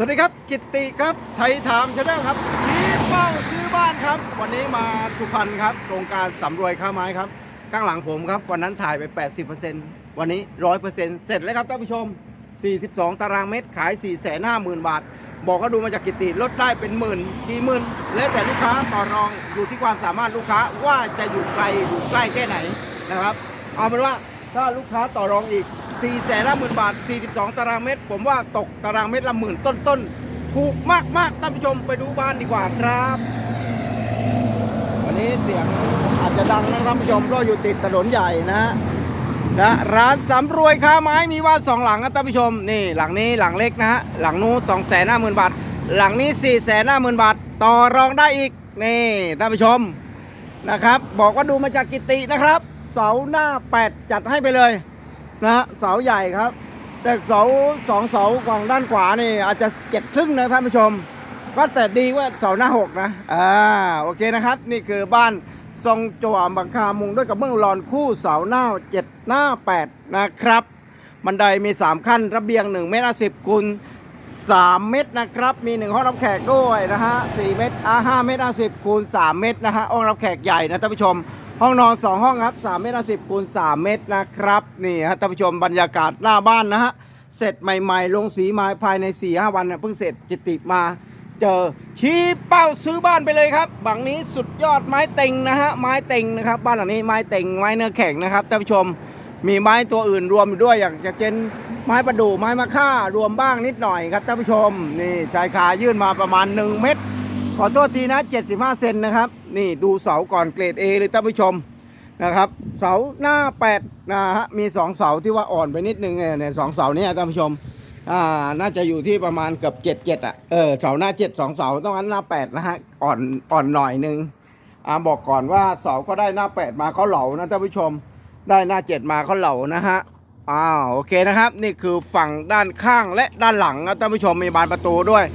สวัสดีครับกิตติครับไทยถามชาแนลครับชี้เป้าซื้อบ้านครับ วันนี้มาสุพรรณครับโครงการสำรวยค่าไม้ครับ ข้างหลังผมครับ วันนั้นถ่ายไป 80%วันนี้ 100%เสร็จแล้วครับท่านผู้ชม 42 ตารางเมตรขาย 450,000 บาท บอกก็ดูมาจากกิตติลดได้เป็นหมื่นกี่หมื่นแล้วแต่ลูกค้าต่อรองอยู่ที่ความสามารถลูกค้าว่าจะอยู่ไกลอยู่ใกล้แค่ไหนนะครับ เอาเป็นว่า ถ้าลูกค้าต่อรองอีก4แสนละหมื่นบาท 42 ตารางเมตร ผมว่าตกตารางเมตรละหมื่นต้นๆ ถูกมากๆท่านผู้ชมไปดูบ้านดีกว่าครับ วันนี้เสียงอาจจะดังนะท่านผู้ชมเพราะอยู่ติดถนนใหญ่นะฮะนะร้านสำรวยค้าไม้มีบ้านสองหลังนะท่านผู้ชม นี่หลังนี้หลังเล็กนะฮะหลังนู้นสองแสนห้าหมื่นบาท หลังนี้สี่แสนห้าหมื่นบาท ต่อรองได้อีกนี่ท่านผู้ชมนะครับ บอกว่าดูมาจากกิตินะครับ เสาหน้าแปดจัดให้ไปเลยนะฮะเสาใหญ่ครับ แต่เสาสองเสาฝั่งด้านขวานี่อาจจะเจ็ดครึ่งนะท่านผู้ชม ก็แต่ดีว่าเสาหน้าหกนะอ่าโอเคนะครับ นี่คือบ้านทรงจวบังคามุงด้วยกับเบื้องหลอนคู่เสาหน้าเจ็ดหน้าแปดนะครับบันไดมี 3 ขั้นระเบียง1เมตรสิบคูณ3เมตรนะครับ มี 1 ห้องรับแขกด้วยนะฮะ4เมตรอ่า5เมตรสิบคูณ3เมตรนะฮะห้องรับแขกใหญ่นะท่านผู้ชม ห้องนอน 2 ห้องครับ3เมตรสิบคูณ3เมตรนะครับนี่ฮะท่านผู้ชมบรรยากาศหน้าบ้านนะฮะเสร็จใหม่ๆ ลงสีมาภายใน4-5วันเนี่ยเพิ่งเสร็จกิติมาเจอชี้เป้าซื้อบ้านไปเลยครับบังนี้สุดยอดไม้เต็งนะฮะไม้เต็งนะครับบ้านหลังนี้ไม้เต็งไม้เนื้อแข็งนะครับท่านผู้ชมมีไม้ตัวอื่นรวมอยู่ด้วยอย่างจะเป็นไม้ประดู่ไม้มะค่ารวมบ้างนิดหน่อยครับท่านผู้ชมนี่ชายคายื่นมาประมาณ 1 เมตร ขอโทษทีนะ 75 เซนนะครับ นี่ดูเสาก่อนเกรด A เลยท่านผู้ชมนะครับ เสาหน้า8นะฮะมี 2 เสาที่ว่าอ่อนไปนิดนึงเนี่ยสองเสาเนี่ยท่านผู้ชมอ่าน่าจะอยู่ที่ประมาณเกือบเจ็ดเจ็ดอะเออเสาหน้าเจ็ดสองเสาต้องอันหน้าแปดนะฮะอ่อนอ่อนหน่อยนึงอ่าบอกก่อนว่าเสาก็ได้หน้าแปดมาเขาเหลานะท่านผู้ชม ได้หน้าเจ็ดมาเขาเหลานะฮะอ้าวโอเคนะครับ นี่คือฝั่งด้านข้างและด้านหลังนะท่านผู้ชมมีบานประตูด้วย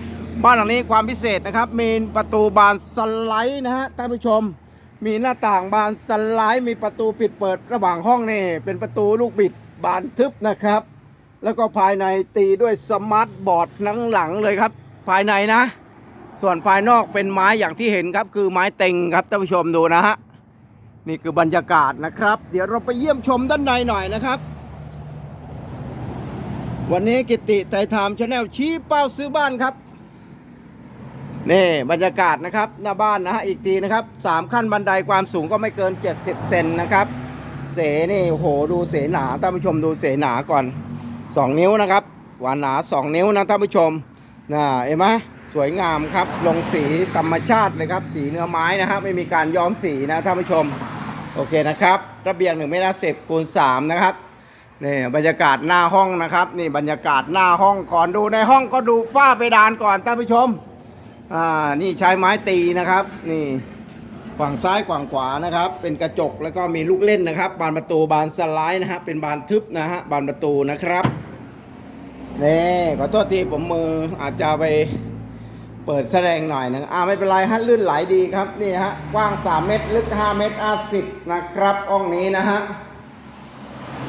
บ้านหลังนี้ความพิเศษนะครับ มีประตูบานสไลด์นะฮะท่านผู้ชม มีหน้าต่างบานสไลด์มีประตูปิดเปิดระหว่างห้องนี่ เป็นประตูลูกบิดบานทึบนะครับ แล้วก็ภายในตีด้วยสมาร์ทบอร์ดหนังหลังเลยครับ ภายในนะ ส่วนภายนอกเป็นไม้อย่างที่เห็นครับ คือไม้เต็งครับท่านผู้ชมดูนะฮะนี่คือบรรยากาศนะครับ เดี๋ยวเราไปเยี่ยมชมด้านในหน่อยนะครับ วันนี้กิติไทยไทม์ชาแนลชี้เป้าซื้อบ้านครับ นี่บรรยากาศนะครับหน้าบ้านนะฮะอีกทีนะครับสามขั้นบันไดความสูงก็ไม่เกิน 70 เซนนะครับ เสนี่โหดูเสหนาท่านผู้ชมดูเสหนาก่อน 2 นิ้วนะครับหวานหนา 2 นิ้วนะท่านผู้ชมนะเห็นไหมสวยงามครับลงสีธรรมชาติเลยครับสีเนื้อไม้นะฮะไม่มีการย้อมสีนะท่านผู้ชมโอเคนะครับระเบียง1เมตรสิบคูณ3นะครับนี่บรรยากาศหน้าห้องนะครับนี่บรรยากาศหน้าห้องก่อนดูในห้องก็ดูฝ้าเพดานก่อนท่านผู้ชม อ่านี่ใช้ไม้ตีนะครับ นี่ฝั่งซ้ายฝั่งขวานะครับ เป็นกระจกแล้วก็มีลูกเล่นนะครับ บานประตูบานสไลด์นะฮะเป็นบานทึบนะฮะบานประตูนะครับนี่ขอโทษทีผมมืออาจจะไปเปิดแสดงหน่อยนะอ่าไม่เป็นไรฮะลื่นไหลดีครับนี่ฮะกว้าง 3 เมตรลึก 5 เมตรอาสิบนะครับห้องนี้นะฮะ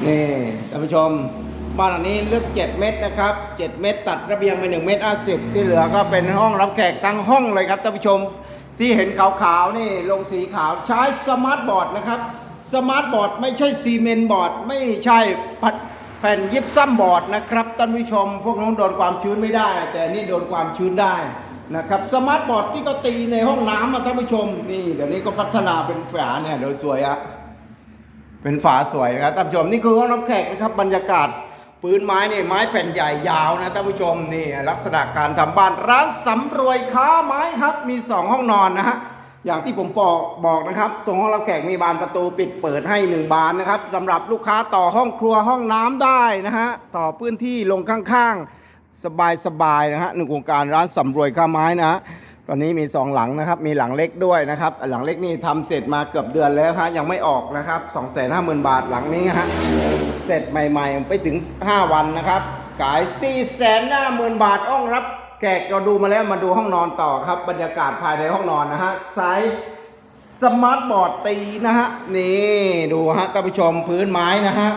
นี่ท่านผู้ชม บ้านหลังนี้ลึก 7 เมตรนะครับ 7 เมตร ตัดระเบียงไป1เมตรอาสิบที่เหลือก็เป็นห้องรับแขกทั้งห้องเลยครับท่านผู้ชมที่เห็นขาวๆนี่ลงสีขาวใช้สมาร์ทบอร์ดนะครับสมาร์ทบอร์ดไม่ใช่ซีเมนต์บอร์ดไม่ใช่แผ่นยิบซ้ำบอร์ดนะครับท่านผู้ชม พวกน้องโดนความชื้นไม่ได้ แต่นี่โดนความชื้นได้นะครับสมาร์ทบอร์ดที่เขาตีในห้องน้ำนะท่านผู้ชมนี่เดี๋ยวนี้ก็พัฒนาเป็นฝาเนี่ยโดยสวยอะเป็นฝาสวยนะครับท่านผู้ชมนี่คือห้องรับแขกนะครับบรรยากาศ ปืนไม้นี่ไม้แผ่นใหญ่ยาวนะท่านผู้ชมนี่ลักษณะการทำบ้านร้านสำรวยค้าไม้ครับมี 2 ห้องนอนนะฮะอย่างที่ผมบอกบอกนะครับ ตรงห้องรับแขกมีบานประตูปิดเปิดให้หนึ่งบานนะครับสำหรับลูกค้าต่อห้องครัวห้องน้ำได้นะฮะต่อพื้นที่ลงข้างๆ สบายๆนะฮะหนึ่งโครงการร้านสำรวยค้าไม้นะฮะตอนนี้มีสองหลังนะครับ มีหลังเล็กด้วยนะครับ หลังเล็กนี่ทำเสร็จมาเกือบเดือนแล้วฮะยังไม่ออกนะครับ 2 5 0 0 0 0 บาทหลังนี้ฮะ เสร็จใหม่ๆ ไปถึง 5 วันนะครับ ขาย 4 5 0 0 0 0 บาทอ้องรับแขกเราดูมาแล้วมาดูห้องนอนต่อครับ บรรยากาศภายในห้องนอนนะฮะไซส์สมาร์ทบอร์ดตีนะฮะนี่ดูฮะท่านผู้ชมพื้นไม้นะฮะ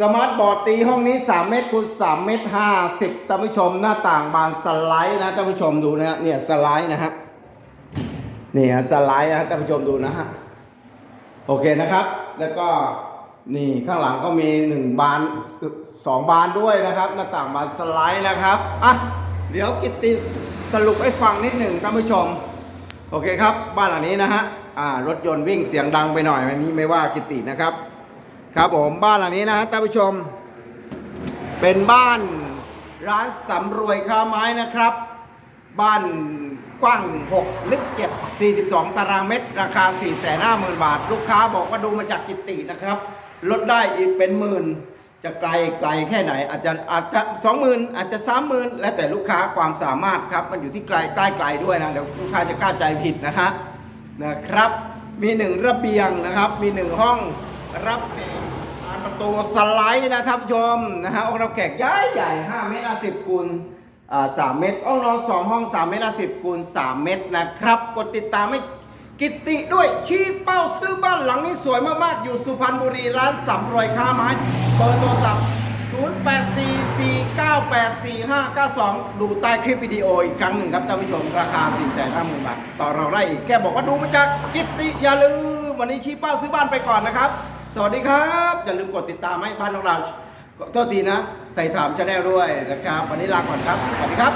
สมาร์ทบอร์ดตีห้องนี้ 3 เมตรคูณ3เมตร50ท่านผู้ชมหน้าต่างบานสไลด์นะท่านผู้ชมดูนะฮะเนี่ยสไลด์นะฮะนี่ฮะสไลด์นะท่านผู้ชมดูนะฮะโอเคนะครับ แล้วก็ นี่ข้างหลังก็มี1บาน2บานด้วยนะครับ หน้าต่างบานสไลด์นะครับอะเดี๋ยวกิติสรุปให้ฟังนิดหนึ่งท่านผู้ชม โอเคครับ บ้านหลังนี้นะฮะอ่ารถยนต์วิ่งเสียงดังไปหน่อยอันนี้ไม่ว่ากิตินะครับ ครับผมบ้านหลังนี้นะฮะท่านผู้ชม เป็นบ้านร้านสำรวยค้าไม้นะครับ บ้านกว้าง 6 ลึก 7 42 ตารางเมตร ราคา 4 5 0 0 0 0 บาท ลูกค้าบอกว่าดูมาจากกิตินะครับ ลดได้อีกเป็นหมื่น จะไกลไกลแค่ไหน อาจจะอาจจะสองหมื่นอาจจะสามหมื่นแล้วแต่ลูกค้าความสามารถครับ มันอยู่ที่ไกลใกล้ไกลด้วยนะเดี๋ยวลูกค้าจะกล้าใจผิดนะฮะนะครับมีหนึ่งระเบียงนะครับ มีหนึ่งห้องรับแขกบานประตูสไลด์นะท่านผู้ชมนะฮะห้องรับแขกใหญ่ใหญ่5เมตร50คูณอ่า3เมตรห้องนอน2ห้อง3เมตร50คูณ3เมตรนะครับ กดติดตามให้ กิตติด้วยชี้เป้าซื้อบ้านหลังนี้สวยมากๆ อยู่สุพรรณบุรีร้านสำรวยค้าไม้เบอร์โทรศัพท์ 0844984592 ดูใต้คลิปวิดีโออีกครั้งหนึ่งครับท่านผู้ชมราคา 450,000 บาท ต่อเราได้อีกแค่บอกว่าดูมาจากกิตติอย่าลืมวันนี้ชี้เป้าซื้อบ้านไปก่อนนะครับ สวัสดีครับ อย่าลืมกดติดตามให้บ้านของเราโทษทีนะไถ่ถามจะได้ด้วยนะครับ วันนี้ลาก่อนครับ สวัสดีครับ